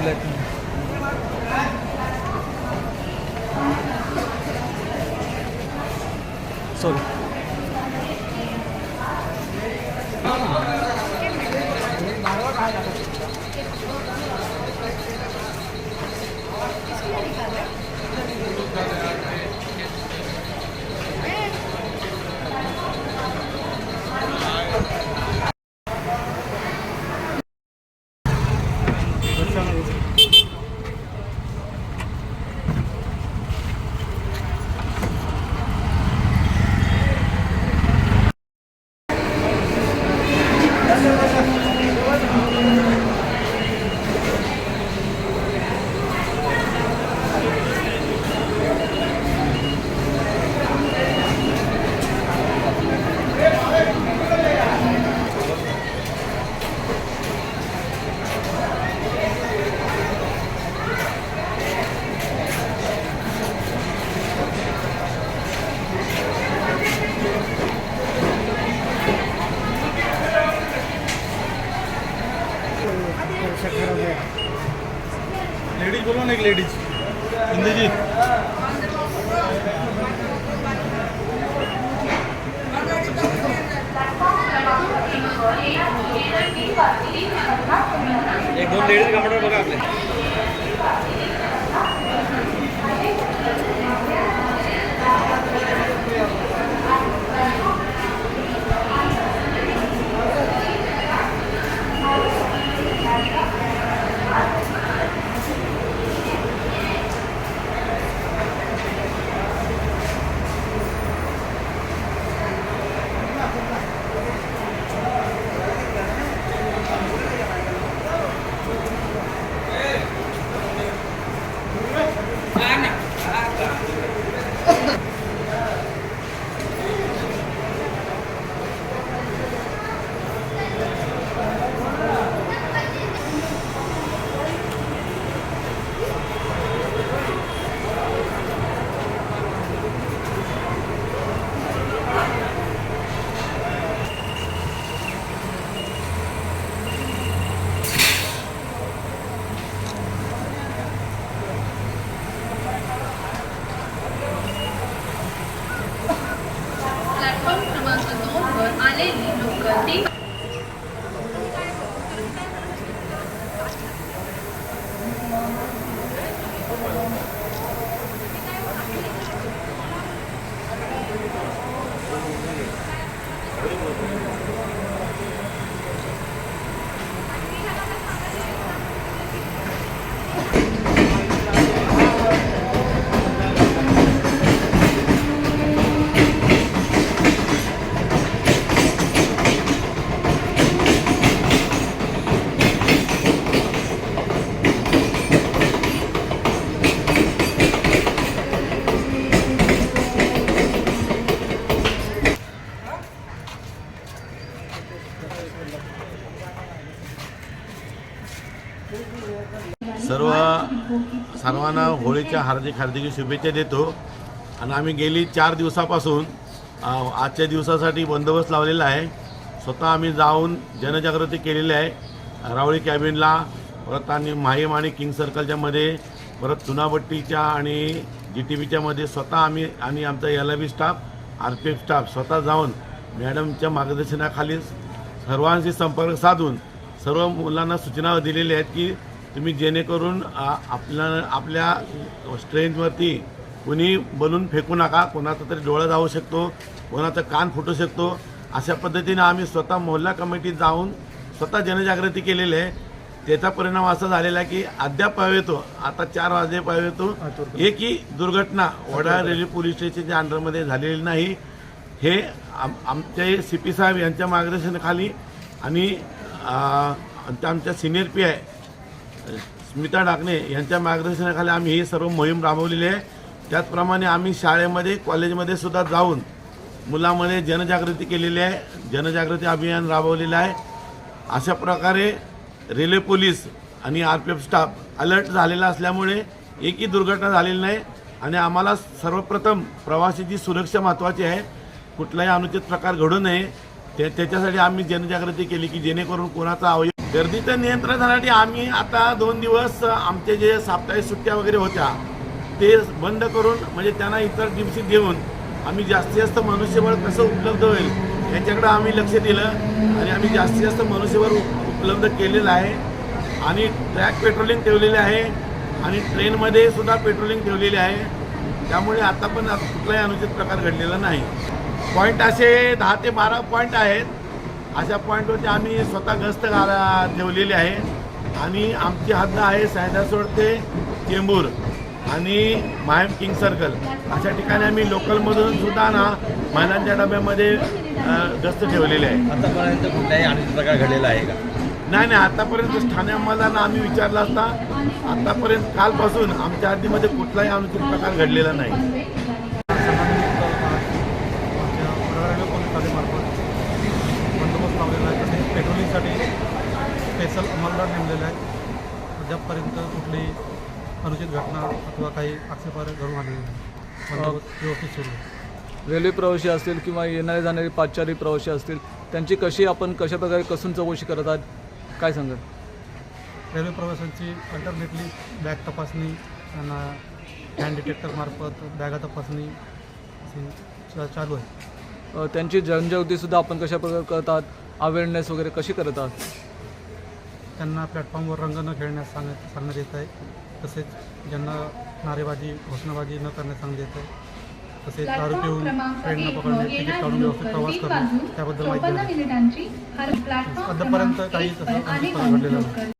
black. Sorry. Ladies बोलो ना एक लेडीज हिंदी जी एक दोन लेडीज कपडे बघा आपले प्लॅटफॉर्म दोनवर आलेली लोक ती सर्व होळीच्या हार्दिक हार्दिक शुभेच्छा देतो. आणि आम्ही गेली चार दिवसापासून आजच्या दिवसासाठी बंदोबस्त लावलेला आहे. स्वतः आम्ही जाऊन जनजागृती केलेली आहे. रावळी कॅबिनला परत आणि माहीम आणि किंग सर्कलच्या मध्ये परत चुनाभट्टीच्या आणि जी टी बीच्या मध्ये स्वतः आम्ही आणि आमचा L I B staff R P F staff स्वतः जाऊन मॅडमच्या मार्गदर्शनाखाली सर्वांशी संपर्क साधून सर्व मुलांना सूचना दिलेल्या आहेत की तुम्ही जेणेकरून आपल्या आपल्या स्ट्रेंथवरती कुणी बलून फेकू नका कोणाचा तरी डोळा जाऊ शकतो कोणाचा कान फुटू शकतो. अशा पद्धतीने आम्ही स्वतः मोहल्ला कमिटीत जाऊन स्वतः जनजागृती केलेली आहे. त्याचा परिणाम असा झालेला आहे की अद्याप पावेतो आता चार वाजे पावेतो एकही दुर्घटना वडा रेल्वे पोलीस स्टेशनच्या अंडरमध्ये झालेली नाही. हे आम आमचे सी पी साहेब यांच्या मार्गदर्शनाखाली आणि आमच्या senior P I Smita Dakane यांच्या मार्गदर्शनाखाली आम्ही ही सर्व मोहीम राबवलेली आहे. त्याचप्रमाणे आम्ही शाळेमध्ये कॉलेजमध्ये सुद्धा जाऊन मुलामध्ये जनजागृती केलेली आहे. जनजागृती अभियान राबवलेलं आहे. अशा प्रकारे रेल्वे पोलीस आणि R P F staff alert झालेला असल्यामुळे एकही दुर्घटना झालेली नाही आणि आम्हाला सर्वप्रथम प्रवासीची सुरक्षा महत्त्वाची आहे. कुठलाही अनुचित प्रकार घडू नये. ते त्याच्यासाठी आम्ही जनजागृती केली की जेणेकरून कोणाचा अवयव गर्दीचं नियंत्रणासाठी आम्ही आता दोन दिवस आमचे जे साप्ताहिक सुट्ट्या वगैरे होत्या ते बंद करून म्हणजे त्यांना इतर दिवशी देऊन आम्ही जास्तीत जास्त मनुष्यबळ कसं उपलब्ध होईल याच्याकडं आम्ही लक्ष दिलं आणि आम्ही जास्तीत जास्त मनुष्यबळ उप- उपलब्ध केलेलं आहे. आणि ट्रॅक पेट्रोलिंग ठेवलेले आहे आणि ट्रेनमध्ये सुद्धा पेट्रोलिंग ठेवलेली आहे. त्यामुळे आता पण कुठलाही अनुचित प्रकार घडलेला नाही. पॉईंट असे दहा ते बारा पॉईंट आहेत. अशा पॉईंटवरती आम्ही स्वतः गस्त घाला ठेवलेली आहे. आणि आमची हद्द आहे सायदासोड ते चेंबूर आणि मायम किंग सर्कल. अशा ठिकाणी आम्ही लोकलमधून सुद्धा ना महिलांच्या डब्यामध्ये गस्त ठेवलेले आहे. आतापर्यंत कुठलाही अनुचित प्रकार घडलेला आहे का? नाही नाही आतापर्यंत ठाणे अंमलदारांना आम्ही विचारलं असता. आतापर्यंत कालपासून आमच्या हद्दीमध्ये कुठलाही अनुचित प्रकार घडलेला नाही आमच्या रेल्वे पोलीस खात्यामार्फत बंदोबस्त लावलेला आहे तसेच पेट्रोलिंगसाठी स्पेशल अंमलदार नेमलेले आहेत. अद्यापपर्यंत कुठली अनुचित घटना अथवा काही आक्षेपार्ह घडून आलेली नाही. व्यवस्थित सुरू आहे. रेल्वे प्रवासी असतील किंवा येणारे जाणारे पादचारी प्रवासी असतील त्यांची कशी आपण कशा प्रकारे कसून चौकशी करत आहात? काय सांगाल? रेल्वे प्रवाशांची अल्टरनेटली बॅग तपासणी त्यांना हँड डिटेक्टरमार्फत बॅगा तपासणी अशी चा- चालू आहे. अ, त्यांची जनजागृतीसुद्धा आपण कशा प्रकारे करत आहात? अवेअरनेस वगैरे कशी करत आहात? त्यांना प्लॅटफॉर्मवर रंग न खेळण्यास सांग सांगण्यात येत आहे. तसेच ज्यांना नारेबाजी घोषणाबाजी न करण्यास सांगण्यात येत आहे. तसेच दारू पिऊन ट्रेन न पकडणे तिकीट काढून व्यवस्थित प्रवास करणे त्याबद्दल माहिती मिनिटांची प्लॅटफॉर्म अद्यापर्यंत काही तसं घडलेला नाही.